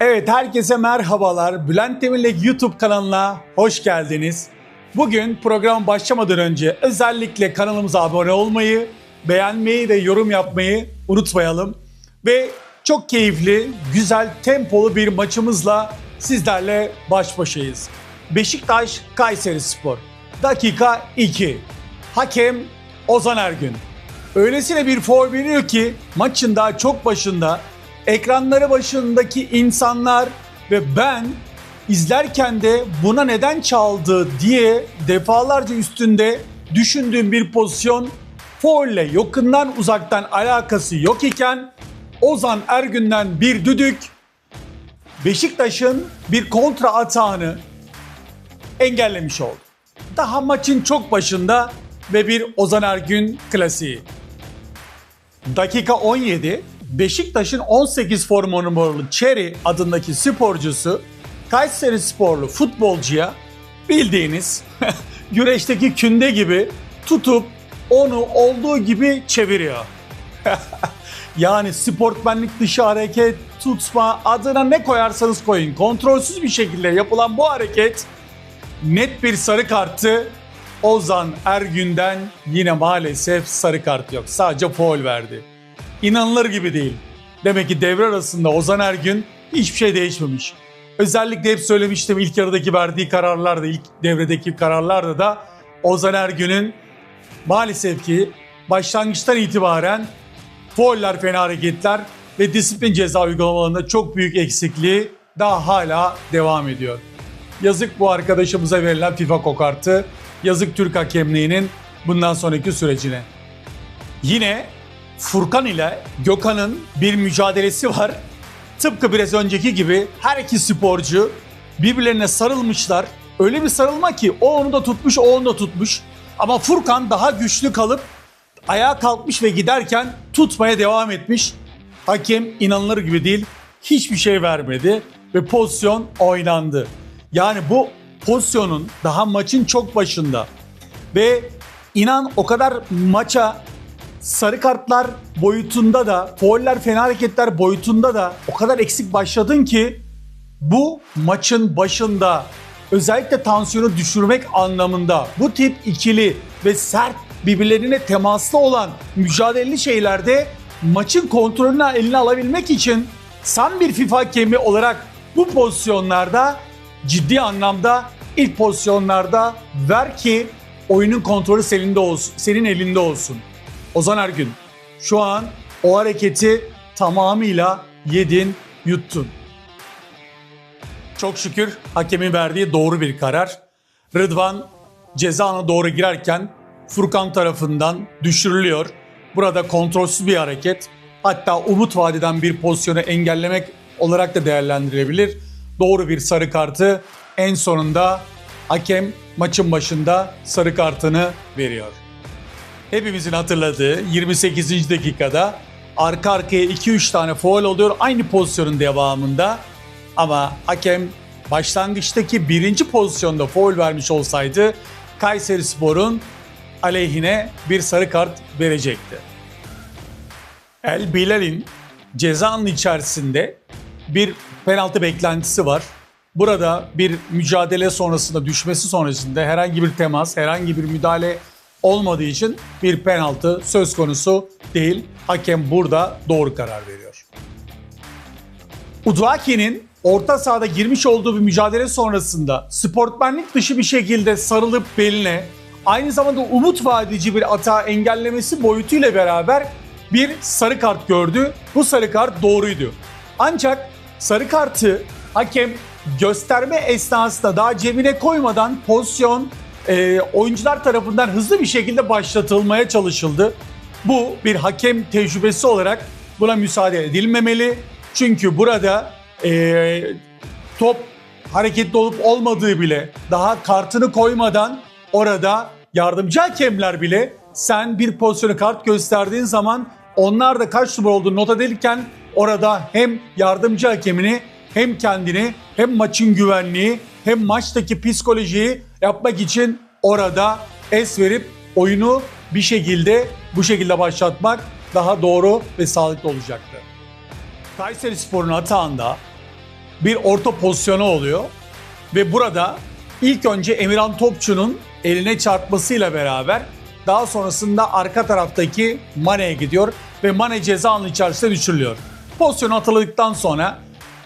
Evet herkese merhabalar. Bülent Demir'le YouTube kanalına hoş geldiniz. Bugün program başlamadan önce özellikle kanalımıza abone olmayı, beğenmeyi ve yorum yapmayı unutmayalım. Ve çok keyifli, güzel, tempolu bir maçımızla sizlerle baş başayız. Beşiktaş Kayseri Spor. Dakika 2. Hakem Ozan Ergün. Öylesine bir foul veriyor ki maçın daha çok başında ekranları başındaki insanlar ve ben izlerken de buna neden çaldı diye defalarca üstünde düşündüğüm bir pozisyon faulle yakından uzaktan alakası yok iken Ozan Ergün'den bir düdük Beşiktaş'ın bir kontra atağını engellemiş oldu. Daha maçın çok başında ve bir Ozan Ergün klasiği. Dakika 17 Beşiktaş'ın 18 forma numaralı Cherry adındaki sporcusu Kayseri sporlu futbolcuya bildiğiniz güreşteki künde gibi tutup onu olduğu gibi çeviriyor. yani sportmenlik dışı hareket, tutma adına ne koyarsanız koyun. Kontrolsüz bir şekilde yapılan bu hareket net bir sarı kartı Ozan Ergün'den yine maalesef sarı kart yok. Sadece foul verdi. İnanılır gibi değil. Demek ki devre arasında Ozan Ergün hiçbir şey değişmemiş. Özellikle hep söylemiştim ilk yarıdaki verdiği kararlarda, ilk devredeki kararlarda da Ozan Ergün'ün maalesef ki başlangıçtan itibaren fauller, fena hareketler ve disiplin ceza uygulamalarında çok büyük eksikliği daha hala devam ediyor. Yazık bu arkadaşımıza verilen FIFA kokartı, yazık Türk hakemliğinin bundan sonraki sürecine. Yine Furkan ile Gökhan'ın bir mücadelesi var. Tıpkı biraz önceki gibi her iki sporcu birbirlerine sarılmışlar. Öyle bir sarılma ki o onu da tutmuş, o onu da tutmuş. Ama Furkan daha güçlü kalıp ayağa kalkmış ve giderken tutmaya devam etmiş. Hakem inanılır gibi değil. Hiçbir şey vermedi ve pozisyon oynandı. Yani bu pozisyonun daha maçın çok başında ve inan o kadar maça sarı kartlar boyutunda da, fauller, fena hareketler boyutunda da o kadar eksik başladın ki bu maçın başında özellikle tansiyonu düşürmek anlamında bu tip ikili ve sert birbirlerine temaslı olan mücadeleli şeylerde maçın kontrolünü eline alabilmek için sen bir FIFA hakemi olarak bu pozisyonlarda ciddi anlamda ilk pozisyonlarda ver ki oyunun kontrolü senin, de olsun, senin elinde olsun. Ozan Ergün şu an o hareketi tamamıyla yedin, yuttun. Çok şükür hakemin verdiği doğru bir karar. Rıdvan cezana doğru girerken Furkan tarafından düşürülüyor. Burada kontrolsüz bir hareket. Hatta umut vadeden bir pozisyonu engellemek olarak da değerlendirilebilir. Doğru bir sarı kartı en sonunda hakem maçın başında sarı kartını veriyor. Hepimizin hatırladığı 28. dakikada arka arkaya 2-3 tane foul oluyor aynı pozisyonun devamında. Ama hakem başlangıçtaki birinci pozisyonda foul vermiş olsaydı Kayseri Spor'un aleyhine bir sarı kart verecekti. El Bilal'in cezanın içerisinde bir penaltı beklentisi var. Burada bir mücadele sonrasında düşmesi sonrasında herhangi bir temas, herhangi bir müdahale olmadığı için bir penaltı söz konusu değil. Hakem burada doğru karar veriyor. Uduaki'nin orta sahada girmiş olduğu bir mücadele sonrasında sportmenlik dışı bir şekilde sarılıp beline aynı zamanda umut vadeci bir atağı engellemesi boyutuyla beraber bir sarı kart gördü. Bu sarı kart doğruydu. Ancak sarı kartı hakem gösterme esnasında daha cebine koymadan pozisyon e, oyuncular tarafından hızlı bir şekilde başlatılmaya çalışıldı. Bu bir hakem tecrübesi olarak buna müsaade edilmemeli. Çünkü burada e, top hareketli olup olmadığı bile daha kartını koymadan orada yardımcı hakemler bile sen bir pozisyonu kart gösterdiğin zaman onlar da kaç numara olduğunu not edilirken orada hem yardımcı hakemini hem kendini hem maçın güvenliği hem maçtaki psikolojiyi yapmak için orada es verip oyunu bir şekilde bu şekilde başlatmak daha doğru ve sağlıklı olacaktı. Kayseri Spor'un atağında bir orta pozisyonu oluyor. Ve burada ilk önce Emirhan Topçu'nun eline çarpmasıyla beraber daha sonrasında arka taraftaki Mane'ye gidiyor ve Mane ceza alanı içerisinde düşürülüyor. Pozisyonu hatırladıktan sonra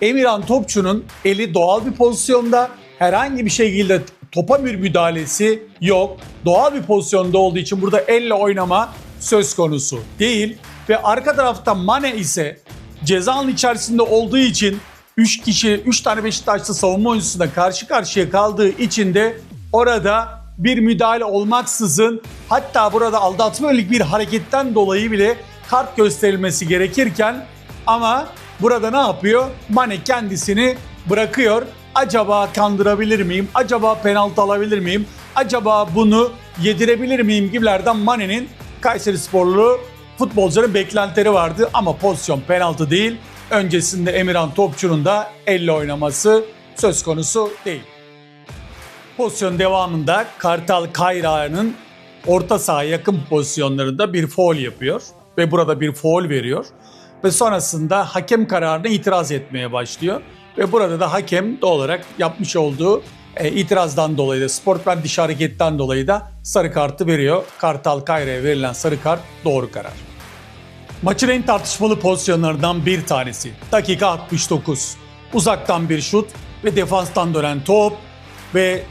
Emirhan Topçu'nun eli doğal bir pozisyonda herhangi bir şekilde topa bir müdahalesi yok. Doğal bir pozisyonda olduğu için burada elle oynama söz konusu değil. Ve arka tarafta Mane ise ceza alanı içerisinde olduğu için 3 kişi, 3 tane Beşiktaşlı savunma oyuncusuna karşı karşıya kaldığı için de orada bir müdahale olmaksızın hatta burada aldatma yönelik bir hareketten dolayı bile kart gösterilmesi gerekirken ama burada ne yapıyor? Mane kendisini bırakıyor. Acaba kandırabilir miyim? Acaba penaltı alabilir miyim? Acaba bunu yedirebilir miyim gibilerden Mane'nin Kayseri Sporlu futbolcuların beklentileri vardı ama pozisyon penaltı değil. Öncesinde Emirhan Topçu'nun da elle oynaması söz konusu değil. Pozisyon devamında Kartal Kayra'nın orta saha yakın pozisyonlarında bir foul yapıyor ve burada bir foul veriyor ve sonrasında hakem kararına itiraz etmeye başlıyor ve burada da hakem doğal olarak yapmış olduğu e, itirazdan dolayı da sportmen dışı hareketten dolayı da sarı kartı veriyor. Kartal Kayra'ya verilen sarı kart doğru karar. Maçın en tartışmalı pozisyonlarından bir tanesi. Dakika 69. Uzaktan bir şut ve defanstan dönen top ve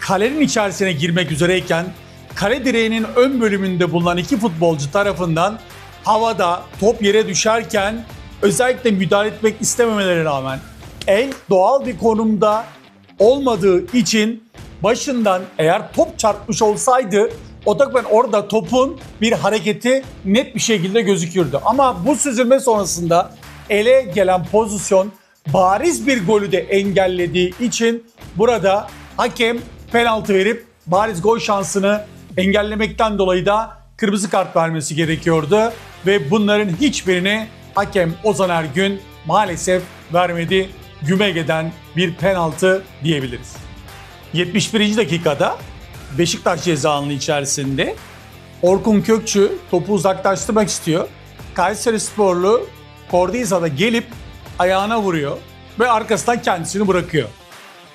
kalenin içerisine girmek üzereyken kale direğinin ön bölümünde bulunan iki futbolcu tarafından havada top yere düşerken özellikle müdahale etmek istememelerine rağmen el doğal bir konumda olmadığı için başından eğer top çarpmış olsaydı otomatikman orada topun bir hareketi net bir şekilde gözükürdü. Ama bu süzülme sonrasında ele gelen pozisyon bariz bir golü de engellediği için burada hakem penaltı verip bariz gol şansını engellemekten dolayı da kırmızı kart vermesi gerekiyordu. Ve bunların hiçbirini hakem Ozan Ergün maalesef vermedi. Gümegeden bir penaltı diyebiliriz. 71. dakikada Beşiktaş ceza içerisinde Orkun Kökçü topu uzaklaştırmak istiyor. Kayseri Sporlu Kordiza'da gelip ayağına vuruyor ve arkasından kendisini bırakıyor.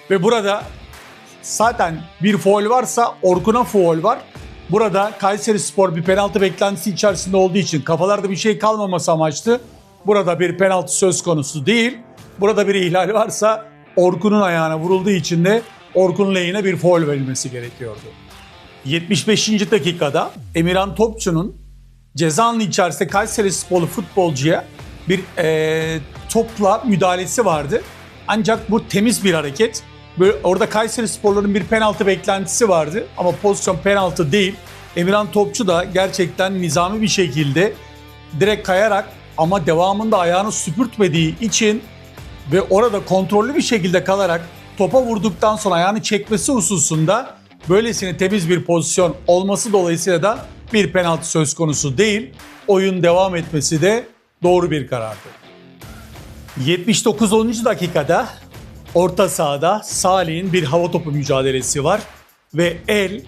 Ve burada zaten bir foul varsa Orkun'a foul var. Burada Kayseri Spor bir penaltı beklentisi içerisinde olduğu için kafalarda bir şey kalmaması amaçlı. Burada bir penaltı söz konusu değil. Burada bir ihlal varsa Orkun'un ayağına vurulduğu için de Orkun lehine bir foul verilmesi gerekiyordu. 75. dakikada Emirhan Topçu'nun ceza alanı içerisinde Kayseri Sporlu futbolcuya bir e, topla müdahalesi vardı. Ancak bu temiz bir hareket. Böyle orada Kayseri Sporlu'nun bir penaltı beklentisi vardı ama pozisyon penaltı değil. Emirhan Topçu da gerçekten nizami bir şekilde direkt kayarak ama devamında ayağını süpürtmediği için ve orada kontrollü bir şekilde kalarak topa vurduktan sonra ayağını çekmesi hususunda böylesine temiz bir pozisyon olması dolayısıyla da bir penaltı söz konusu değil. Oyun devam etmesi de doğru bir karardı. 79. dakikada orta sahada Salih'in bir hava topu mücadelesi var ve el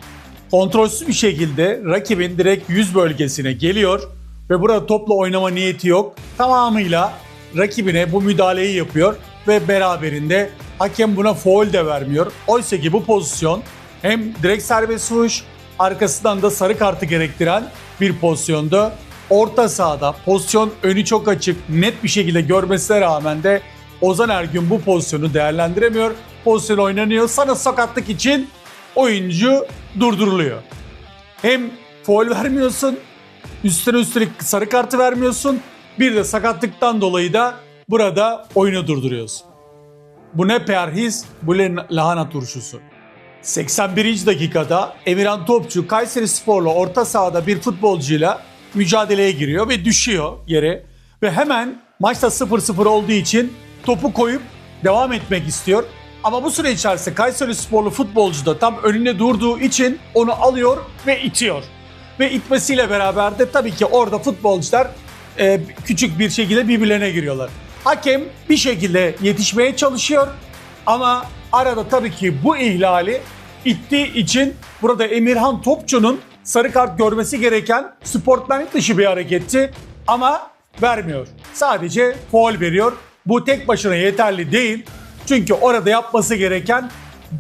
kontrolsüz bir şekilde rakibin direkt yüz bölgesine geliyor ve burada topla oynama niyeti yok. Tamamıyla rakibine bu müdahaleyi yapıyor ve beraberinde hakem buna foul de vermiyor. Oysa ki bu pozisyon hem direkt serbest vuruş arkasından da sarı kartı gerektiren bir pozisyonda. Orta sahada pozisyon önü çok açık net bir şekilde görmesine rağmen de Ozan Ergün bu pozisyonu değerlendiremiyor. Pozisyon oynanıyor. Sana sakatlık için oyuncu durduruluyor. Hem foul vermiyorsun, üstüne üstelik sarı kartı vermiyorsun. Bir de sakatlıktan dolayı da burada oyunu durduruyorsun. Bu ne perhiz, bu ne lahana turşusu. 81. dakikada Emirhan Topçu Kayseri Spor'la orta sahada bir futbolcuyla mücadeleye giriyor ve düşüyor yere. Ve hemen maçta 0-0 olduğu için topu koyup devam etmek istiyor. Ama bu süre içerisinde Kayseri Sporlu futbolcu da tam önünde durduğu için onu alıyor ve itiyor. Ve itmesiyle beraber de tabii ki orada futbolcular e, küçük bir şekilde birbirlerine giriyorlar. Hakem bir şekilde yetişmeye çalışıyor ama arada tabii ki bu ihlali ittiği için burada Emirhan Topçu'nun sarı kart görmesi gereken sportmenlik dışı bir hareketti ama vermiyor. Sadece foul veriyor Bu tek başına yeterli değil. Çünkü orada yapması gereken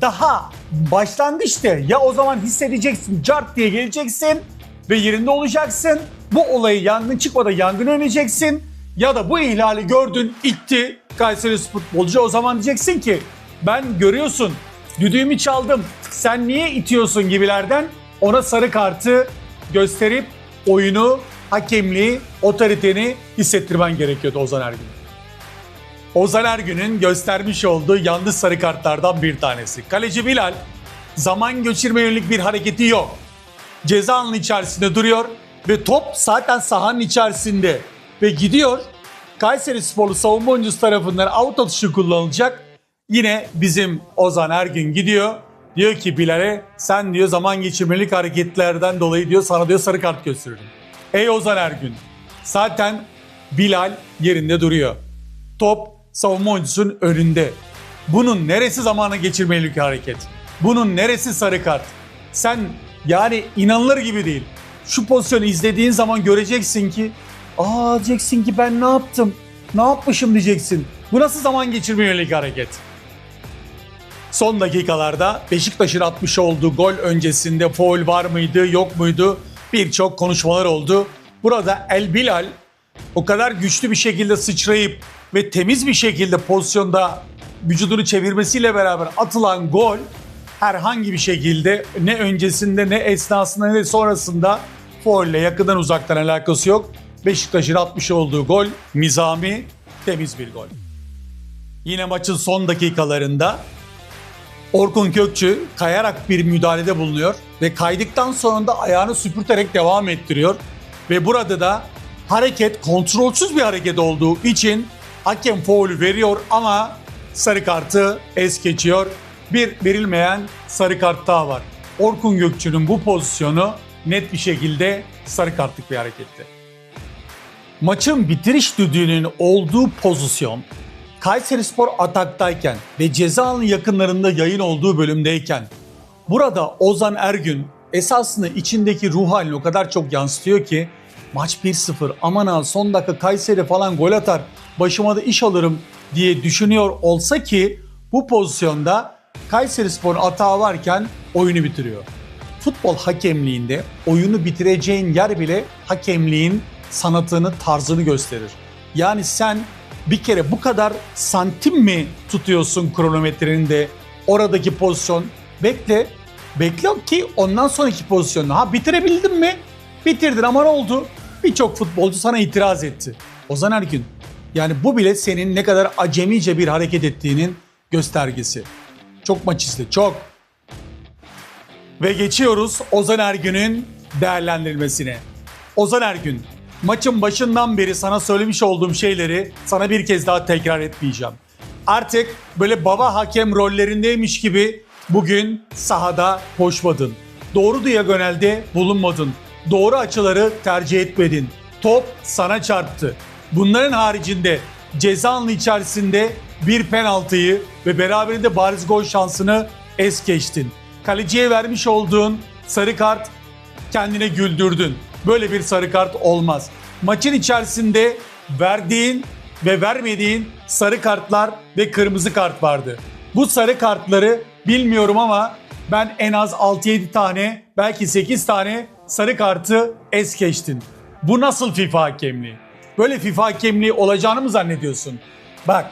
daha başlangıçta ya o zaman hissedeceksin cart diye geleceksin ve yerinde olacaksın. Bu olayı yangın çıkmadan yangın önleyeceksin. Ya da bu ihlali gördün itti Kayseri futbolcu o zaman diyeceksin ki ben görüyorsun düdüğümü çaldım sen niye itiyorsun gibilerden ona sarı kartı gösterip oyunu, hakemliği, otoriteni hissettirmen gerekiyordu Ozan Ergün. Ozan Ergün'ün göstermiş olduğu yanlış sarı kartlardan bir tanesi. Kaleci Bilal zaman geçirme yönelik bir hareketi yok. Ceza alanı içerisinde duruyor ve top zaten sahanın içerisinde ve gidiyor. Kayseri Sporlu savunma oyuncusu tarafından out atışı kullanılacak. Yine bizim Ozan Ergün gidiyor. Diyor ki Bilal'e sen diyor zaman geçirmelik hareketlerden dolayı diyor sana diyor sarı kart gösteririm. Ey Ozan Ergün zaten Bilal yerinde duruyor. Top savunma oyuncusunun önünde. Bunun neresi zamana geçirmelik hareket? Bunun neresi sarı kart? Sen yani inanılır gibi değil. Şu pozisyonu izlediğin zaman göreceksin ki aa diyeceksin ki ben ne yaptım? Ne yapmışım diyeceksin. Bu nasıl zaman geçirme yönelik hareket? Son dakikalarda Beşiktaş'ın atmış olduğu gol öncesinde foul var mıydı yok muydu birçok konuşmalar oldu. Burada El Bilal o kadar güçlü bir şekilde sıçrayıp ve temiz bir şekilde pozisyonda vücudunu çevirmesiyle beraber atılan gol herhangi bir şekilde ne öncesinde ne esnasında ne sonrasında foul ile yakından uzaktan alakası yok. Beşiktaş'ın atmış olduğu gol nizami temiz bir gol. Yine maçın son dakikalarında Orkun Kökçü kayarak bir müdahalede bulunuyor ve kaydıktan sonra da ayağını süpürterek devam ettiriyor. Ve burada da hareket kontrolsüz bir hareket olduğu için hakem faulü veriyor ama sarı kartı es geçiyor. Bir verilmeyen sarı kart daha var. Orkun Gökçü'nün bu pozisyonu net bir şekilde sarı kartlık bir hareketti. Maçın bitiriş düdüğünün olduğu pozisyon Kayseri Spor ataktayken ve ceza alanı yakınlarında yayın olduğu bölümdeyken burada Ozan Ergün esasında içindeki ruh halini o kadar çok yansıtıyor ki maç 1-0 aman ha son dakika Kayseri falan gol atar başıma da iş alırım diye düşünüyor olsa ki bu pozisyonda Kayseri Spor'un hata varken oyunu bitiriyor. Futbol hakemliğinde oyunu bitireceğin yer bile hakemliğin sanatını, tarzını gösterir. Yani sen bir kere bu kadar santim mi tutuyorsun kronometrenin de oradaki pozisyon bekle bekle ki ondan sonraki pozisyonu ha bitirebildin mi? Bitirdin ama ne oldu? Birçok futbolcu sana itiraz etti. Ozan Ergün yani bu bile senin ne kadar acemice bir hareket ettiğinin göstergesi. Çok maç izle çok. Ve geçiyoruz Ozan Ergün'ün değerlendirilmesine. Ozan Ergün maçın başından beri sana söylemiş olduğum şeyleri sana bir kez daha tekrar etmeyeceğim. Artık böyle baba hakem rollerindeymiş gibi bugün sahada koşmadın. Doğru diagonalde bulunmadın. Doğru açıları tercih etmedin. Top sana çarptı. Bunların haricinde ceza alanı içerisinde bir penaltıyı ve beraberinde bariz gol şansını es geçtin. Kaleciye vermiş olduğun sarı kart kendine güldürdün. Böyle bir sarı kart olmaz. Maçın içerisinde verdiğin ve vermediğin sarı kartlar ve kırmızı kart vardı. Bu sarı kartları bilmiyorum ama ben en az 6-7 tane belki 8 tane sarı kartı es geçtin. Bu nasıl FIFA hakemliği? Böyle FIFA hakemliği olacağını mı zannediyorsun? Bak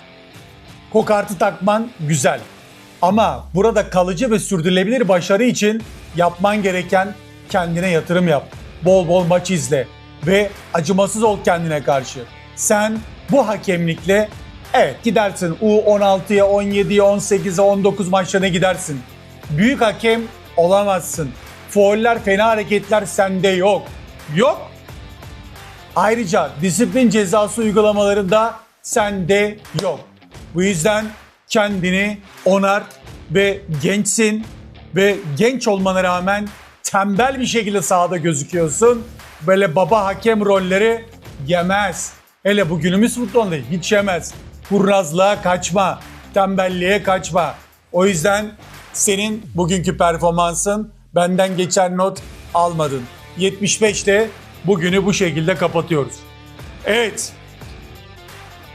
kokartı takman güzel. Ama burada kalıcı ve sürdürülebilir başarı için yapman gereken kendine yatırım yap. Bol bol maç izle ve acımasız ol kendine karşı. Sen bu hakemlikle evet gidersin U16'ya, 17'ye, 18'e, 19 maçlarına gidersin. Büyük hakem olamazsın. Fauller, fena hareketler sende yok. Yok. Ayrıca disiplin cezası uygulamalarında sende yok. Bu yüzden kendini onart ve gençsin ve genç olmana rağmen tembel bir şekilde sahada gözüküyorsun. Böyle baba hakem rolleri yemez. Hele bu günümüz futbolunda hiç yemez. Kurnazlığa kaçma, tembelliğe kaçma. O yüzden senin bugünkü performansın benden geçen not almadın. 75'te bugünü bu şekilde kapatıyoruz. Evet.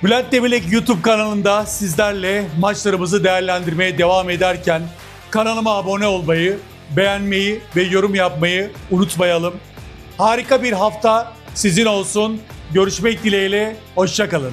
Bülent Demirek YouTube kanalında sizlerle maçlarımızı değerlendirmeye devam ederken kanalıma abone olmayı, beğenmeyi ve yorum yapmayı unutmayalım. Harika bir hafta sizin olsun. Görüşmek dileğiyle, hoşçakalın.